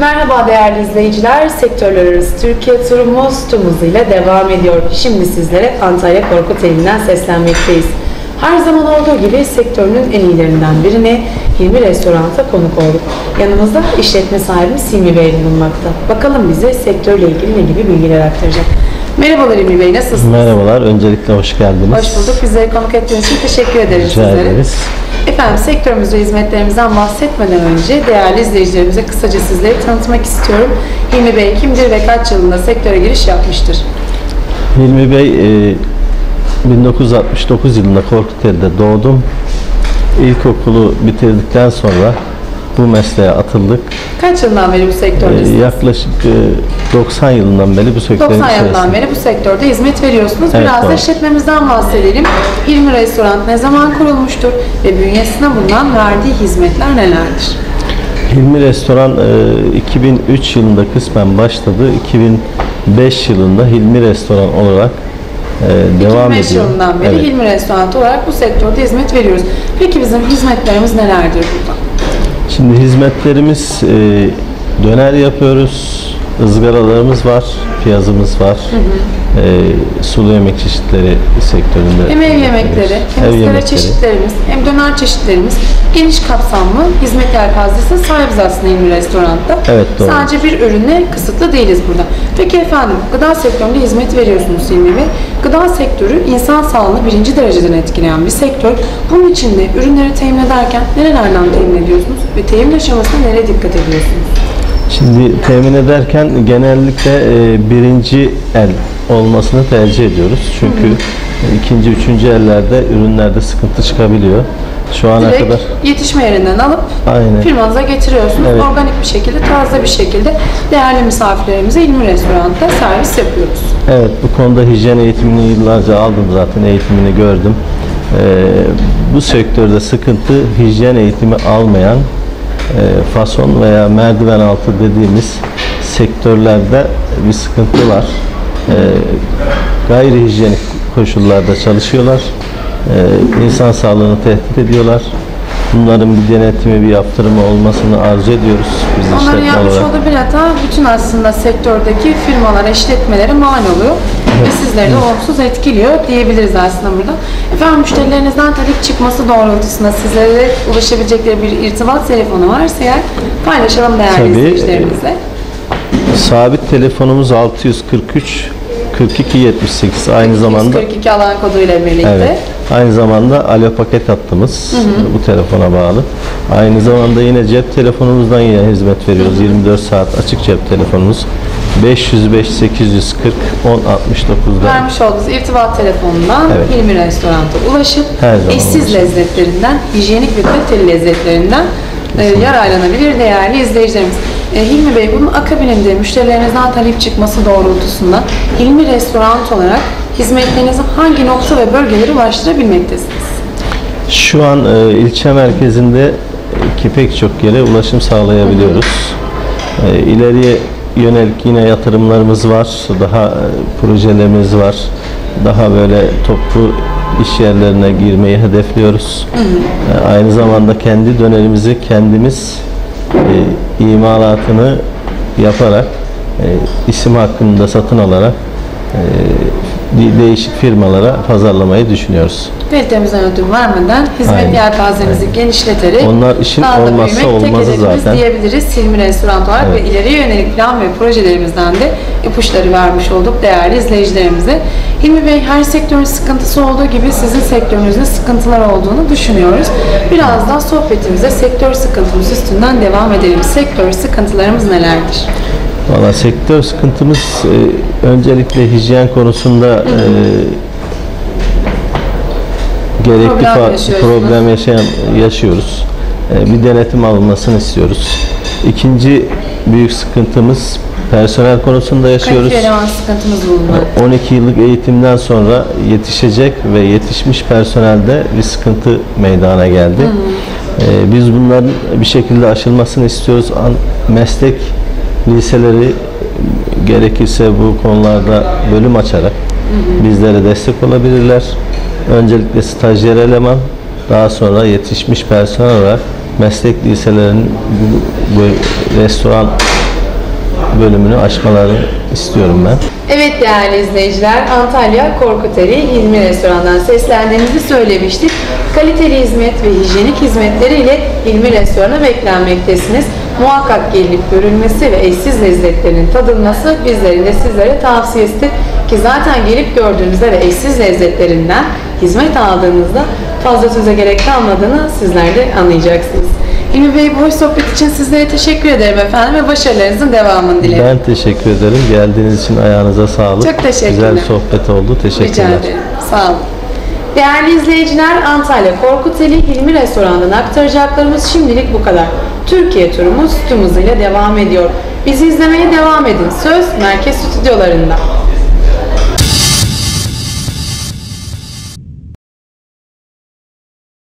Merhaba değerli izleyiciler. Sektörler arası Türkiye turumuz tüm hızıyla devam ediyor. Şimdi sizlere Antalya Korkuteli'nden seslenmekteyiz. Her zaman olduğu gibi sektörünün en iyilerinden birine Hilmi Restorant'a konuk olduk. Yanımızda işletme sahibimiz Hilmi Bey bulunmakta. Bakalım bize sektörle ilgili ne gibi bilgiler aktaracak. Merhabalar Hilmi Bey, nasılsınız? Merhabalar, öncelikle hoş geldiniz. Hoş bulduk. Bizleri konuk ettiğiniz için teşekkür ederiz Rica sizlere. ederiz. Efendim sektörümüz ve hizmetlerimizden bahsetmeden önce değerli izleyicilerimize kısaca sizleri tanıtmak istiyorum. Hilmi Bey kimdir ve kaç yılında sektöre giriş yapmıştır? Hilmi Bey, e, 1969 yılında Korkuteli'de doğdum. İlkokulu bitirdikten sonra bu mesleğe atıldık. Kaç yıldan beri bu E, sektördesiniz? yaklaşık e, 90 yılından beri bu sektörün 90 yıldan içerisinde. beri bu sektörde hizmet veriyorsunuz. Evet, Biraz da doğru. işletmemizden bahsedelim. Hilmi Restoran ne zaman kurulmuştur ve bünyesine bulunan verdiği hizmetler nelerdir? Hilmi Restoran e, 2003 yılında kısmen başladı. 2005 yılında Hilmi Restoran olarak e, devam 2005 ediyor. yılından beri Evet. Hilmi Restoran olarak bu sektörde hizmet veriyoruz. Peki bizim hizmetlerimiz nelerdir burada? Şimdi hizmetlerimiz e, döner yapıyoruz, ızgaralarımız var, piyazımız var, e, sulu yemek çeşitleri sektöründe. Hem ev yemekleri, hem Ev ızgara çeşitlerimiz, hem döner çeşitlerimiz geniş kapsamlı hizmet yelpazesine sahibiz aslında Hilmi Restoran'da. Evet, doğru. Sadece bir ürüne kısıtlı değiliz burada. Peki efendim, gıda sektöründe hizmet veriyorsunuz Hilmi Bey. Gıda sektörü insan sağlığını birinci dereceden etkileyen bir sektör. Bunun için de ürünleri temin ederken nerelerden temin ediyorsunuz ve temin aşamasında nereye dikkat ediyorsunuz? Şimdi temin ederken genellikle e, birinci el olmasını tercih ediyoruz. Çünkü e, ikinci, üçüncü ellerde ürünlerde sıkıntı çıkabiliyor. Şu ana Direkt kadar yetişme yerinden alıp Aynen. firmanıza getiriyorsunuz. Evet. Organik bir şekilde, taze bir şekilde değerli misafirlerimize İlmi Restoran'da servis yapıyoruz. Evet, bu konuda hijyen eğitimini yıllarca aldım zaten, eğitimini gördüm. Ee, bu sektörde sıkıntı hijyen eğitimi almayan e, fason veya merdiven altı dediğimiz sektörlerde bir sıkıntı var. Ee, gayri hijyenik koşullarda çalışıyorlar. Ee, insan sağlığını tehdit ediyorlar. Bunların bir denetimi, bir yaptırımı olmasını arzu ediyoruz biz Onların işletme yapmış olarak. olduğu bir hata bütün aslında sektördeki firmalara, işletmelere mal oluyor. Ve sizleri de olumsuz etkiliyor diyebiliriz aslında burada. Efendim müşterilerinizden talep çıkması doğrultusunda sizlere ulaşabilecekleri bir irtibat telefonu varsa eğer paylaşalım değerli Tabii. izleyicilerimizle. Sabit telefonumuz 643 42 78 aynı zamanda 142 alan koduyla birlikte. evet aynı zamanda alo paket hattımız bu telefona bağlı. Aynı zamanda yine cep telefonumuzdan yine hizmet veriyoruz. 24 saat açık cep telefonumuz 505 840 1069'da. Vermiş olduğunuz irtibat telefonundan Evet. Hilmi Restorant'a ulaşıp eşsiz lezzetlerinden, hijyenik ve kaliteli lezzetlerinden e, yararlanabilir değerli izleyicilerimiz. E, Hilmi Bey bunun akabininde müşterilerinizden talep çıkması doğrultusunda Hilmi Restoran olarak hizmetlerinizi hangi nokta ve bölgelere ulaştırabilmektesiniz? Şu an e, ilçe merkezinde ki pek çok yere ulaşım sağlayabiliyoruz. E, ileriye yönelik yine yatırımlarımız var. Daha e, projelerimiz var. Daha böyle toplu iş yerlerine girmeyi hedefliyoruz. E, aynı zamanda kendi dönerimizi kendimiz e, imalatını yaparak e, isim hakkını da satın alarak e, değişik firmalara pazarlamayı düşünüyoruz. Kalitemizden ödün vermeden hizmet Aynen, yelpazemizi genişleterek Onlar işin daha da olmazsa büyümek olmazı zaten. diyebiliriz Hilmi Restoran olarak Evet. ve ileriye yönelik plan ve projelerimizden de ipuçları vermiş olduk değerli izleyicilerimize. Hilmi Bey her sektörün sıkıntısı olduğu gibi sizin sektörünüzde sıkıntılar olduğunu düşünüyoruz. Biraz daha sohbetimize sektör sıkıntımız üstünden devam edelim. Sektör sıkıntılarımız nelerdir? Valla sektör sıkıntımız e, öncelikle hijyen konusunda e, gerekli Problem problem yaşayan yaşıyoruz. E, bir denetim alınmasını istiyoruz. İkinci büyük sıkıntımız personel konusunda yaşıyoruz. Eleman sıkıntımız bulunmakta. 12 yıllık eğitimden sonra yetişecek ve yetişmiş personelde bir sıkıntı meydana geldi. Ee, biz bunların bir şekilde aşılmasını istiyoruz. Meslek liseleri gerekirse bu konularda bölüm açarak bizlere destek olabilirler. Öncelikle stajyer eleman, daha sonra yetişmiş personel olarak meslek liselerinin bu, restoran bölümünü aşmalarını istiyorum ben. Evet değerli izleyiciler, Antalya Korkuteli Hilmi Restoran'dan seslendiğimizi söylemiştik. Kaliteli hizmet ve hijyenik hizmetleriyle Hilmi Restoran'a beklenmektesiniz. Muhakkak gelinip görülmesi ve eşsiz lezzetlerin tadılması bizlerin de sizlere tavsiyesidir. Ki zaten gelip gördüğünüzde ve eşsiz lezzetlerinden hizmet aldığınızda fazla söze gerek kalmadığını sizler de anlayacaksınız. Hilmi Bey bu hoş sohbet için sizlere teşekkür ederim efendim ve başarılarınızın devamını dilerim. Ben teşekkür ederim. Geldiğiniz için ayağınıza sağlık. Çok teşekkürler. Güzel bir sohbet oldu. Rica Teşekkürler. ederim. Sağ olun. Değerli izleyiciler, Antalya Korkuteli Hilmi Restoran'dan aktaracaklarımız şimdilik bu kadar. Türkiye turumuz tüm hızıyla devam ediyor. Bizi izlemeye devam edin. Söz Merkez Stüdyolarında.